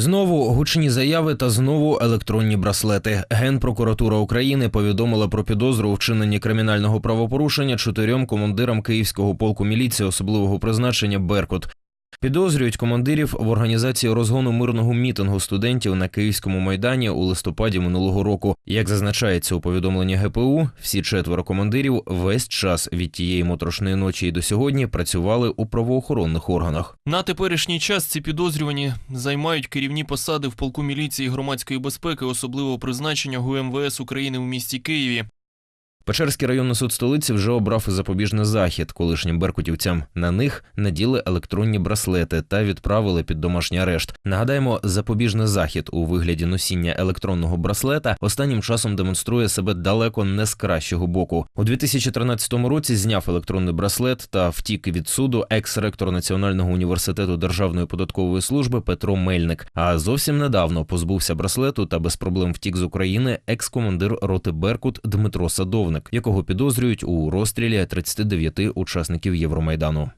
Знову гучні заяви та знову електронні браслети. Генпрокуратура України повідомила про підозру у вчиненні кримінального правопорушення чотирьом командирам Київського полку міліції особливого призначення Беркут. Підозрюють командирів в організації розгону мирного мітингу студентів на Київському майдані у листопаді минулого року. Як зазначається у повідомленні ГПУ, всі четверо командирів весь час від тієї моторошної ночі і до сьогодні працювали у правоохоронних органах. На теперішній час ці підозрювані займають керівні посади в полку міліції громадської безпеки особливого призначення ГУМВС України в місті Києві. Печерський районний суд столиці вже обрав запобіжний захід колишнім беркутівцям. На них наділи електронні браслети та відправили під домашній арешт. Нагадаємо, запобіжний захід у вигляді носіння електронного браслета останнім часом демонструє себе далеко не з кращого боку. У 2013 році зняв електронний браслет та втік від суду екс-ректор Національного університету Державної податкової служби Петро Мельник. А зовсім недавно позбувся браслету та без проблем втік з України екс-командир роти Беркут Дмитро Садовник, якого підозрюють у розстрілі 39 учасників Євромайдану.